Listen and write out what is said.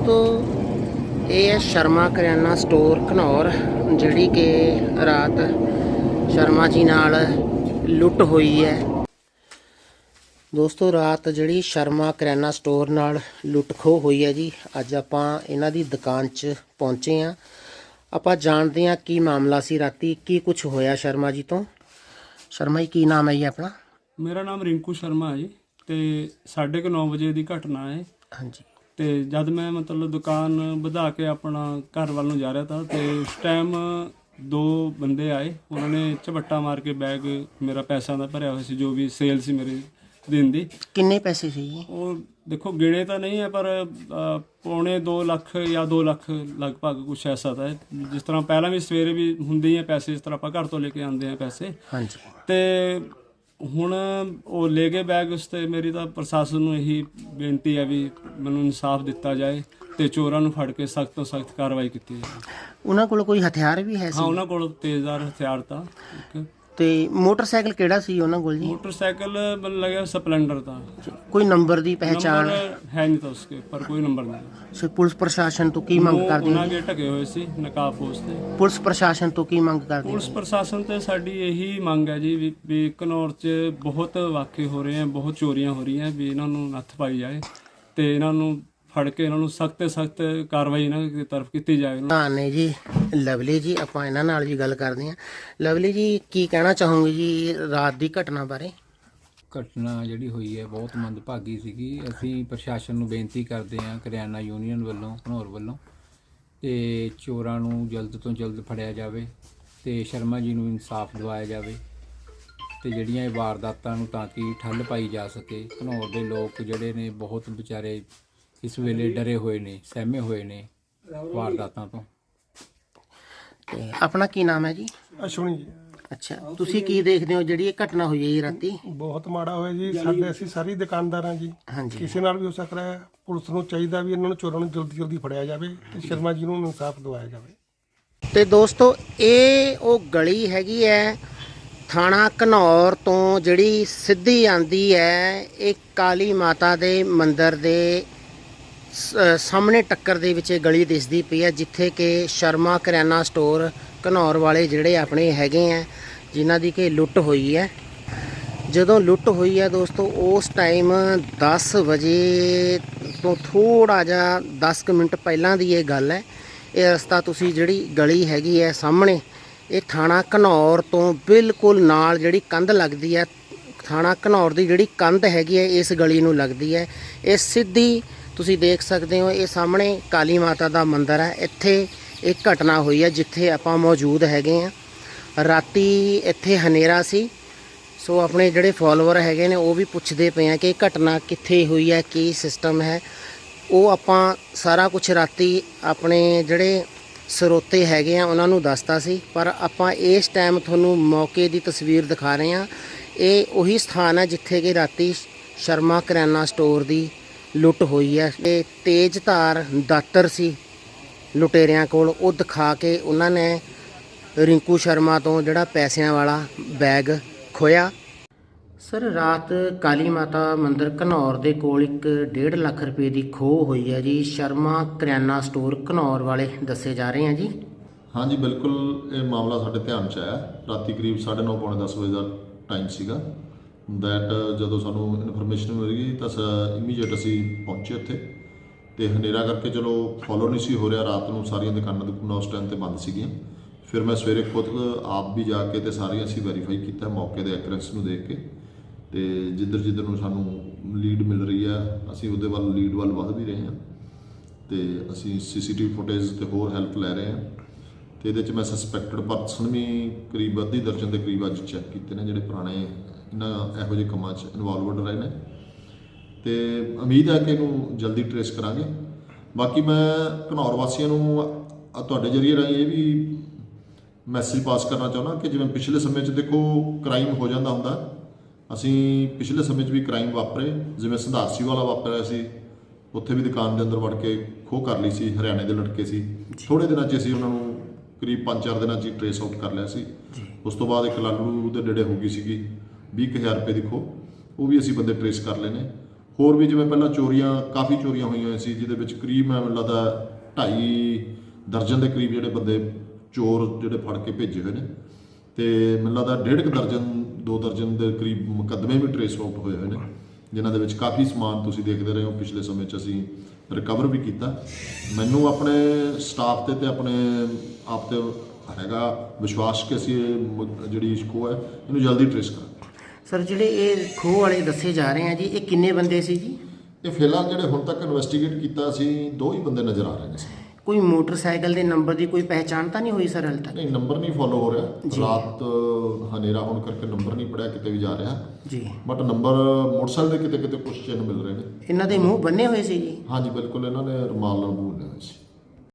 ਦੋਸਤੋ ਇਹ ਹੈ ਸ਼ਰਮਾ ਕਰਿਆਨਾ ਸਟੋਰ ਘਨੌਰ ਜਿਹੜੀ ਕਿ ਰਾਤ ਸ਼ਰਮਾ ਜੀ ਨਾਲ ਲੁੱਟ ਹੋਈ ਹੈ। ਦੋਸਤੋ ਰਾਤ ਜਿਹੜੀ ਸ਼ਰਮਾ ਕਰਿਆਨਾ ਸਟੋਰ ਨਾਲ ਲੁੱਟ ਖੋਹ ਹੋਈ ਹੈ ਜੀ ਅੱਜ ਆਪਾਂ ਇਹਨਾਂ ਦੀ ਦੁਕਾਨ 'ਚ ਪਹੁੰਚੇ ਆ ਆਪਾਂ ਜਾਣਦੇ ਹਾਂ ਕੀ ਮਾਮਲਾ ਸੀ ਰਾਤੀ ਕੀ ਕੁਝ ਹੋਇਆ ਸ਼ਰਮਾ ਜੀ ਤੋਂ। ਸ਼ਰਮਾ ਜੀ ਕੀ ਨਾਮ ਹੈ ਜੀ ਆਪਣਾ? ਮੇਰਾ ਨਾਮ ਰਿੰਕੂ ਸ਼ਰਮਾ ਹੈ ਜੀ ਤੇ 9:30 ਵਜੇ ਦੀ ਘਟਨਾ ਹੈ। ਹਾਂਜੀ। ਤੇ ਜਦ ਮੈਂ ਮਤਲਬ ਦੁਕਾਨ ਵਧਾ ਕੇ ਆਪਣਾ ਘਰ ਵੱਲ ਨੂੰ ਜਾ ਰਿਹਾ ਤਾਂ ਤੇ ਉਸ ਟਾਈਮ ਦੋ ਬੰਦੇ ਆਏ। ਉਹਨਾਂ ਨੇ ਝਪੱਟਾ ਮਾਰ ਕੇ ਬੈਗ ਮੇਰਾ ਪੈਸਾ ਦਾ ਭਰਿਆ ਹੋਇਆ ਸੀ ਜੋ ਵੀ ਸੇਲ ਸੀ ਮੇਰੇ ਦਿਨ ਦੀ। ਕਿੰਨੇ ਪੈਸੇ ਸੀ ਉਹ ਦੇਖੋ ਗਿਣੇ ਤਾਂ ਨਹੀਂ ਹੈ ਪਰ ਅ, ਪੌਣੇ 2 ਲੱਖ ਜਾਂ 2 ਲੱਖ ਲਗਭਗ ਕੁਛ ਐਸਾ ਤਾਂ ਹੈ। ਜਿਸ ਤਰ੍ਹਾਂ ਪਹਿਲਾਂ ਵੀ ਸਵੇਰੇ ਵੀ ਹੁੰਦੇ ਹੀ ਆ ਪੈਸੇ ਜਿਸ ਤਰ੍ਹਾਂ ਆਪਾਂ ਘਰ ਤੋਂ ਲੈ ਕੇ ਆਉਂਦੇ ਆ ਪੈਸੇ। ਹਾਂਜੀ। ਤੇ ਹੁਣ ਉਹ ਲੈ ਗਏ ਬੈਗ ਉਸ ਤੇ ਮੇਰੀ ਤਾਂ ਪ੍ਰਸ਼ਾਸਨ ਨੂੰ ਇਹੀ ਬੇਨਤੀ ਹੈ ਵੀ ਮੈਨੂੰ ਇਨਸਾਫ ਦਿੱਤਾ ਜਾਏ ਤੇ ਚੋਰਾਂ ਨੂੰ ਫੜ ਕੇ ਸਖਤ ਤੋਂ ਸਖਤ ਕਾਰਵਾਈ ਕੀਤੀ ਜਾਏ ਉਹਨਾਂ ਕੋਲ ਕੋਈ ਹਥਿਆਰ ਵੀ ਹੈ ਹਾਂ ਸੀ? ਉਹਨਾਂ ਕੋਲ ਤੇਜ਼ਦਾਰ ਹਥਿਆਰ ਤਾਂ ਇੱਕ ਤੇ ਮੋਟਰਸਾਈਕਲ ਕਿਹੜਾ ਸੀ ਉਹਨਾਂ ਕੋਲ ਜੀ? ਮੋਟਰਸਾਈਕਲ ਮੈਨੂੰ ਲੱਗਿਆ ਸਪਲੈਂਡਰ ਤਾਂ। ਕੋਈ ਨੰਬਰ ਦੀ ਪਹਿਚਾਣ? ਹੈ ਨਹੀਂ ਤਾਂ ਉਸਕੇ ਪਰ ਕੋਈ ਨੰਬਰ ਨਹੀਂ। ਸੋ ਪੁਲਿਸ ਪ੍ਰਸ਼ਾਸਨ ਤੋਂ ਕੀ ਮੰਗ ਉਹ ਕਰਦੇ ਉਹਨਾਂ ਦੇ ਢਕੇ ਹੋਏ ਸੀ ਨਕਾਬ ਪੋਸਟ ਤੇ। ਪੁਲਿਸ ਪ੍ਰਸ਼ਾਸਨ ਤੋਂ ਕੀ ਮੰਗ ਕਰਦੇ ਹੋ ਪੁਲਿਸ ਪ੍ਰਸ਼ਾਸਨ ਤੇ ਸਾਡੀ ਇਹੀ ਮੰਗ ਹੈ ਜੀ ਵੀ- ਵੀ ਘਨੌਰ 'ਚ ਬਹੁਤ ਵਾਕੇ ਹੋ ਰਹੇ ਆ ਬਹੁਤ ਚੋਰੀਆਂ ਹੋ ਰਹੀਆਂ ਵੀ ਇਹਨਾਂ ਨੂੰ ਨੱਥ ਪਾਈ ਜਾਏ ਤੇ ਇਹਨਾਂ ਨੂੰ ਫੜ ਕੇ ਇਹਨਾਂ ਨੂੰ ਸਖਤ ਤੇ ਸਖਤ ਕਾਰਵਾਈ ਇਹਨਾਂ ਦੀ ਤਰਫ ਕੀਤੀ ਹਾਂ ਨੇ ਜੀ ਲਵਲੀ ਜੀ ਆਪਾਂ ਇਹਨਾਂ ਨਾਲ ਵੀ ਗੱਲ ਕਰਦੇ ਹਾਂ। ਲਵਲੀ ਜੀ ਕੀ ਕਹਿਣਾ ਚਾਹੋਗੇ ਜੀ ਰਾਤ ਦੀ ਘਟਨਾ ਬਾਰੇ? ਘਟਨਾ ਜਿਹੜੀ ਹੋਈ ਹੈ ਬਹੁਤ ਮੰਦਭਾਗੀ ਸੀਗੀ। ਅਸੀਂ ਪ੍ਰਸ਼ਾਸਨ ਨੂੰ ਬੇਨਤੀ ਕਰਦੇ ਹਾਂ ਕਰਿਆਨਾ ਯੂਨੀਅਨ ਵੱਲੋਂ ਘਨੌਰ ਵੱਲੋਂ ਤੇ ਚੋਰਾਂ ਨੂੰ ਜਲਦ ਤੋਂ ਜਲਦ ਫੜਿਆ ਜਾਵੇ ਤੇ ਸ਼ਰਮਾ ਜੀ ਨੂੰ ਇਨਸਾਫ ਦਿਵਾਇਆ ਜਾਵੇ ਤੇ ਜਿਹੜੀਆਂ ਇਹ ਵਾਰਦਾਤਾਂ ਨੂੰ ਤਾਂ ਕਿ ਠੱਲ ਪਾਈ ਜਾ ਸਕੇ। ਘਨੌਰ ਦੇ ਲੋਕ ਜਿਹੜੇ ਨੇ ਬਹੁਤ ਵਿਚਾਰੇ ਇਸ ਵੇਲੇ ਡਰੇ ਹੋਏ ਨੇ ਸਹਿਮੇ ਹੋਏ ਨੇ ਵਾਰਦਾਤਾਂ ਤੋਂ। ਤੇ ਆਪਣਾ ਕੀ ਨਾਮ ਹੈ ਜੀ? ਅਸ਼ਵਨੀ ਜੀ। ਅੱਛਾ ਤੁਸੀਂ ਕੀ ਦੇਖਦੇ ਹੋ ਜਿਹੜੀ ਇਹ ਘਟਨਾ ਹੋਈ ਹੈ ਜੀ ਰਾਤੀ? ਬਹੁਤ ਮਾੜਾ ਹੋਇਆ ਜੀ। ਸਾਡੇ ਅਸੀਂ ਸਾਰੀ ਦੁਕਾਨਦਾਰਾਂ ਜੀ ਹਾਂਜੀ। ਕਿਸੇ ਨਾਲ ਵੀ ਹੋ ਸਕਦਾ ਹੈ। ਪੁਲਿਸ ਨੂੰ ਚਾਹੀਦਾ ਵੀ ਇਹਨਾਂ ਨੂੰ ਚੋਰਾਂ ਨੂੰ ਜਲਦੀ ਜਲਦੀ ਫੜਿਆ ਜਾਵੇ ਤੇ ਸ਼ਰਮਾ ਜੀ ਨੂੰ ਇਨਸਾਫ ਦਿਵਾਇਆ ਜਾਵੇ। ਤੇ ਦੋਸਤੋ ਇਹ ਉਹ ਗਲੀ ਹੈਗੀ ਹੈ ਥਾਣਾ ਘਨੌਰ ਤੋਂ ਜਿਹੜੀ ਸਿੱਧੀ ਆਂਦੀ ਹੈ ਇਹ ਕਾਲੀ ਮਾਤਾ ਦੇ ਮੰਦਿਰ ਦੇ ਸਾਹਮਣੇ ਟੱਕਰ ਦੇ ਵਿੱਚ ਇਹ ਗਲੀ ਦਿਸਦੀ ਪਈ ਹੈ, ਜਿੱਥੇ ਕਿ ਸ਼ਰਮਾ ਕਰਿਆਨਾ ਸਟੋਰ ਘਨੌਰ ਵਾਲੇ ਜਿਹੜੇ ਆਪਣੇ ਹੈਗੇ ਆ, ਜਿਨ੍ਹਾਂ ਦੀ ਕਿ ਲੁੱਟ ਹੋਈ ਹੈ। ਜਦੋਂ ਲੁੱਟ ਹੋਈ ਹੈ ਦੋਸਤੋ, ਉਸ ਟਾਈਮ 10 ਵਜੇ ਤੋਂ ਥੋੜਾ ਜਿਹਾ 10 ਕੁ ਮਿੰਟ ਪਹਿਲਾਂ ਦੀ ਇਹ ਗੱਲ ਹੈ। ਇਹ ਰਸਤਾ ਤੁਸੀਂ ਜਿਹੜੀ ਗਲੀ ਹੈਗੀ ਹੈ ਸਾਹਮਣੇ, ਇਹ ਥਾਣਾ ਘਨੌਰ ਤੋਂ ਬਿਲਕੁਲ ਨਾਲ ਜਿਹੜੀ ਕੰਧ ਲੱਗਦੀ ਹੈ, ਥਾਣਾ ਘਨੌਰ ਦੀ ਜਿਹੜੀ ਕੰਧ ਹੈਗੀ ਹੈ, ਇਸ ਗਲੀ ਨੂੰ ਲੱਗਦੀ ਹੈ। ਇਹ ਸਿੱਧੀ ਤੁਸੀਂ ਦੇਖ ਸਕਦੇ ਹੋ, ਇਹ ਸਾਹਮਣੇ ਕਾਲੀ ਮਾਤਾ ਦਾ ਮੰਦਿਰ ਹੈ। ਇੱਥੇ ਇੱਕ ਘਟਨਾ ਹੋਈ ਹੈ ਜਿੱਥੇ ਆਪਾਂ ਮੌਜੂਦ ਹੈਗੇ ਆ ਰਾਤੀ ਇੱਥੇ ਹਨੇਰਾ ਸੀ। ਸੋ ਆਪਣੇ ਜਿਹੜੇ ਫਾਲੋਅਰ ਹੈਗੇ ਨੇ, ਉਹ ਵੀ ਪੁੱਛਦੇ ਪਏ ਆ ਕਿ ਇਹ ਘਟਨਾ ਕਿੱਥੇ ਹੋਈ ਹੈ, ਕੀ ਸਿਸਟਮ ਹੈ। ਉਹ ਆਪਾਂ ਸਾਰਾ ਕੁਝ ਰਾਤੀ ਆਪਣੇ ਜਿਹੜੇ ਸਰੋਤੇ ਹੈਗੇ ਆ, ਉਹਨਾਂ ਨੂੰ ਦੱਸਤਾ ਸੀ। ਪਰ ਆਪਾਂ ਇਸ ਟਾਈਮ ਤੁਹਾਨੂੰ ਮੌਕੇ ਦੀ ਤਸਵੀਰ ਦਿਖਾ ਰਹੇ ਆ ਇਹ ਉਹੀ ਸਥਾਨ ਹੈ ਜਿੱਥੇ ਕਿ ਰਾਤੀ ਸ਼ਰਮਾ ਕਰਿਆਨਾ ਸਟੋਰ ਦੀ ਲੁੱਟ ਹੋਈ ਹੈ। ਇਹ ਤੇਜ਼ ਧਾਰ ਦਾਤਰ ਸੀ ਲੁਟੇਰਿਆਂ ਕੋਲ। ਉਹ ਦਿਖਾ ਕੇ ਉਹਨਾਂ ਨੇ ਰਿੰਕੂ ਸ਼ਰਮਾ ਤੋਂ ਜਿਹੜਾ ਪੈਸਿਆਂ ਵਾਲਾ ਬੈਗ ਖੋਇਆ ਸਰ, ਰਾਤ ਕਾਲੀ ਮਾਤਾ ਮੰਦਿਰ ਘਨੌਰ ਦੇ ਕੋਲ ਇੱਕ 1.5 ਲੱਖ ਰੁਪਏ ਦੀ ਖੋਹ ਹੋਈ ਹੈ ਜੀ। ਸ਼ਰਮਾ ਕਰਿਆਨਾ ਸਟੋਰ ਘਨੌਰ ਵਾਲੇ ਦੱਸੇ ਜਾ ਰਹੇ ਆ ਜੀ। ਹਾਂਜੀ, ਬਿਲਕੁਲ ਇਹ ਮਾਮਲਾ ਸਾਡੇ ਧਿਆਨ 'ਚ ਆਇਆ। ਰਾਤੀ ਕਰੀਬ 9:30 ਪੌਣੇ 10 ਵਜੇ ਦਾ ਟਾਈਮ ਸੀਗਾ। ਦੈਟ uh, ਜਦੋਂ ਸਾਨੂੰ ਇਨਫੋਰਮੇਸ਼ਨ ਮਿਲ ਗਈ, ਤਾਂ ਇਮੀਡੀਏਟ ਅਸੀਂ ਪਹੁੰਚੇ ਉੱਥੇ। ਤੇ ਹਨੇਰਾ ਕਰਕੇ ਚਲੋ ਫੋਲੋ ਨਹੀਂ ਸੀ ਹੋ ਰਿਹਾ, ਰਾਤ ਨੂੰ ਸਾਰੀਆਂ ਦੁਕਾਨਾਂ ਦੁਕਾਨਾਂ ਉਸ ਟਾਈਮ ਤੇ ਬੰਦ ਸੀਗੀਆਂ। ਫਿਰ ਮੈਂ ਸਵੇਰੇ ਖੁਦ ਆਪ ਵੀ ਜਾ ਕੇ ਤੇ ਸਾਰੀਆਂ ਅਸੀਂ ਵੈਰੀਫਾਈ ਕੀਤਾ ਮੌਕੇ ਦੇ ਐਕਰੈਂਸ ਨੂੰ ਦੇਖ ਕੇ। ਤੇ ਜਿੱਧਰ ਜਿੱਧਰ ਨੂੰ ਸਾਨੂੰ ਲੀਡ ਮਿਲ ਰਹੀ ਆ, ਅਸੀਂ ਉਹਦੇ ਵੱਲ ਲੀਡ ਵੱਲ ਵੱਧ ਵੀ ਰਹੇ ਹਾਂ। ਤੇ ਅਸੀਂ ਸੀਸੀਟੀਵੀ ਫੁਟੇਜ ਤੇ ਹੋਰ ਹੈਲਪ ਲੈ ਰਹੇ ਹਾਂ। ਤੇ ਇਹਦੇ ਚ ਮੈਂ ਸਸਪੈਕਟਡ ਪਰਸਨ ਵੀ ਕਰੀਬ ਅੱਧੀ ਦਰਜਨ ਦੇ ਕਰੀਬ ਅੱਜ ਚੈੱਕ ਕੀਤੇ ਨੇ, ਜਿਹੜੇ ਪੁਰਾਣੇ ਇਹਨਾਂ ਇਹੋ ਜਿਹੇ ਕੰਮਾਂ 'ਚ ਇਨਵੋਲਵਡ ਰਹੇ ਨੇ। ਤੇ ਉਮੀਦ ਹੈ ਕਿ ਇਹਨੂੰ ਜਲਦੀ ਟਰੇਸ ਕਰਾਂਗੇ। ਬਾਕੀ ਮੈਂ ਘਨੌਰ ਵਾਸੀਆਂ ਨੂੰ ਤੁਹਾਡੇ ਜਰੀਏ ਰਾਹੀਂ ਇਹ ਵੀ ਮੈਸੇਜ ਪਾਸ ਕਰਨਾ ਚਾਹੁੰਦਾ ਕਿ ਜਿਵੇਂ ਪਿਛਲੇ ਸਮੇਂ 'ਚ ਦੇਖੋ ਕ੍ਰਾਈਮ ਹੋ ਜਾਂਦਾ ਹੁੰਦਾ। ਅਸੀਂ ਪਿਛਲੇ ਸਮੇਂ 'ਚ ਵੀ ਕ੍ਰਾਈਮ ਵਾਪਰੇ ਜਿਵੇਂ ਸੰਧਾਰਸੀ ਵਾਲਾ ਵਾਪਰਿਆ ਸੀ ਉੱਥੇ ਵੀ ਦੁਕਾਨ ਦੇ ਅੰਦਰ ਵੜ ਕੇ ਖੋਹ ਕਰ ਲਈ ਸੀ ਹਰਿਆਣੇ ਦੇ ਲੜਕੇ ਸੀ। ਥੋੜੇ ਦਿਨਾਂ 'ਚ ਅਸੀਂ ਉਹਨਾਂ ਨੂੰ ਕਰੀਬ 5-4 ਦਿਨਾਂ 'ਚ ਹੀ ਟਰੇਸ ਆਊਟ ਕਰ ਲਿਆ ਸੀ। ਉਸ ਤੋਂ ਬਾਅਦ ਇੱਕ ਲਾਲੂ ਦੇ ਨੇੜੇ ਹੋ ਗਈ ਸੀਗੀ। 20000 ਰੁਪਏ ਦੀ ਖੋਹ, ਉਹ ਵੀ ਅਸੀਂ ਬੰਦੇ ਟਰੇਸ ਕਰ ਲਏ ਨੇ ਹੋਰ ਵੀ ਜਿਵੇਂ ਪਹਿਲਾਂ ਚੋਰੀਆਂ, ਕਾਫੀ ਚੋਰੀਆਂ ਹੋਈਆਂ ਹੋਈਆਂ ਸੀ, ਜਿਹਦੇ ਵਿੱਚ ਕਰੀਬ ਮੈਂ ਮੈਨੂੰ ਲੱਗਦਾ 2.5 ਦਰਜਨ ਦੇ ਕਰੀਬ ਜਿਹੜੇ ਬੰਦੇ ਚੋਰ ਜਿਹੜੇ ਫੜ ਕੇ ਭੇਜੇ ਹੋਏ ਨੇ। ਤੇ ਮੈਨੂੰ ਲੱਗਦਾ ਡੇਢ ਕੁ ਦਰਜਨ, ਦੋ ਦਰਜਨ ਦੇ ਕਰੀਬ ਮੁਕੱਦਮੇ ਵੀ ਟਰੇਸ ਆਊਟ ਹੋਏ ਹੋਏ ਨੇ, ਜਿਨ੍ਹਾਂ ਦੇ ਵਿੱਚ ਕਾਫੀ ਸਮਾਨ ਤੁਸੀਂ ਦੇਖਦੇ ਰਹੇ ਹੋ। ਪਿਛਲੇ ਸਮੇਂ 'ਚ ਅਸੀਂ ਰਿਕਵਰ ਵੀ ਕੀਤਾ। ਮੈਨੂੰ ਆਪਣੇ ਸਟਾਫ ਤੇ ਤੇ ਆਪਣੇ ਆਪ ਤੇ ਹੈਗਾ ਵਿਸ਼ਵਾਸ ਕਿ ਅਸੀਂ ਇਹ ਜਿਹੜੀ ਇਸ਼ਕੋ ਹੈ, ਇਹਨੂੰ ਜਲਦੀ ਟਰੇਸ ਕਰਾਂਗੇ। ਸਰ ਜਿਹੜੇ ਇਹ ਖੋਹ ਵਾਲੇ ਦੱਸੇ ਜਾ ਰਹੇ ਆ ਜੀ ਇਹ ਕਿੰਨੇ ਬੰਦੇ ਸੀ ਜੀ? ਇਹ ਫਿਲਹਾਲ ਜਿਹੜੇ ਹੁਣ ਤੱਕ ਇਨਵੈਸਟੀਗੇਟ ਕੀਤਾ ਸੀ ਦੋ ਹੀ ਬੰਦੇ ਨਜ਼ਰ ਆ ਰਹੇ ਨੇ ਕੋਈ ਮੋਟਰਸਾਈਕਲ ਦੇ ਨੰਬਰ ਦੀ ਕੋਈ ਪਹਿਚਾਣ ਤਾਂ ਨਹੀਂ ਹੋਈ ਸਰ ਹਾਲੇ ਤੱਕ? ਨਹੀਂ ਨੰਬਰ ਨਹੀਂ ਫੋਲੋ ਹੋ ਰਿਹਾ। ਜੀ। ਰਾਤ ਹਨੇਰਾ ਹੋਣ ਕਰਕੇ ਨੰਬਰ ਨਹੀਂ ਪੜਿਆ ਕਿਤੇ ਵੀ ਜਾ ਰਿਹਾ। ਜੀ। ਬਟ ਨੰਬਰ ਮੋਟਰਸਾਈਕਲ ਦੇ ਕਿਤੇ ਕਿਤੇ ਕੁਝ ਚਿੰਨ੍ਹ ਮਿਲ ਰਹੇ ਨੇ। ਇਹਨਾਂ ਦੇ ਮੂੰਹ ਬੰਨੇ ਹੋਏ ਸੀ ਜੀ? ਹਾਂਜੀ ਬਿਲਕੁਲ ਇਹਨਾਂ ਨੇ ਰੁਮਾਲ ਨਾਲ ਬੂਨੇ ਹੋਏ ਸੀ।